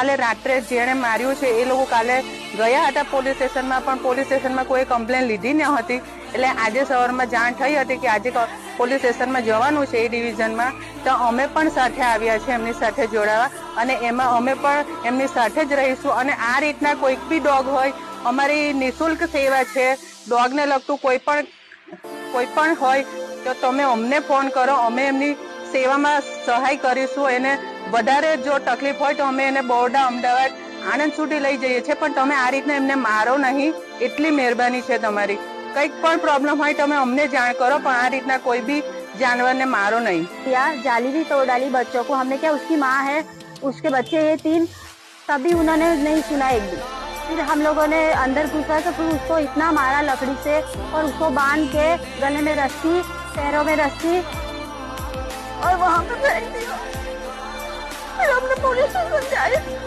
કાલે રાત્રે જેણે માર્યું છે, એ લોકો કાલે ગયા હતા પોલીસ સ્ટેશનમાં, પણ પોલીસ સ્ટેશનમાં કોઈ કમ્પ્લેન લીધી ન હતી. એટલે આજે સવારમાં જાણ થઈ હતી કે આજે પોલીસ સ્ટેશનમાં જવાનું છે એ ડિવિઝનમાં. તો અમે પણ સાથે આવ્યા છે એમની સાથે જોડાવા. અને એમાં અમે પણ એમની સાથે જ રહીશું. અને આ રીતના કોઈક બી ડોગ હોય, અમારી નિઃશુલ્ક સેવા છે. ડોગને લગતું કોઈ પણ કોઈ પણ હોય, તો તમે અમને ફોન કરો. અમે એમની સેવામાં સહાય કરીશું એને વધારે જો તકલીફ હોય તો અમે એને બોરડા અમદાવાદ આણંદ સુધી લઈ જઈએ છીએ પણ તમે આ રીતના એમને મારો નહીં એટલી મહેરબાની છે તમારી કંઈક પણ પ્રોબ્લેમ હોય તમે અમને જાણ કરો પણ આ રીતના કોઈ બી જાનવરને મારો નહીં या जाली भी तोड़ डाली बच्चों को हमने क्या उसकी माँ है उसके बच्चे ये तीन तभी उन्होंने नहीं सुना एक भी फिर हम लोगों ने अंदर घुसा तो फिर उसको इतना मारा लकड़ी से और उसको बांध के गले में रस्सी पैरों में रस्सी और वहां पे फेंक दिया फिर हमने पुलिस स्टेशन जाए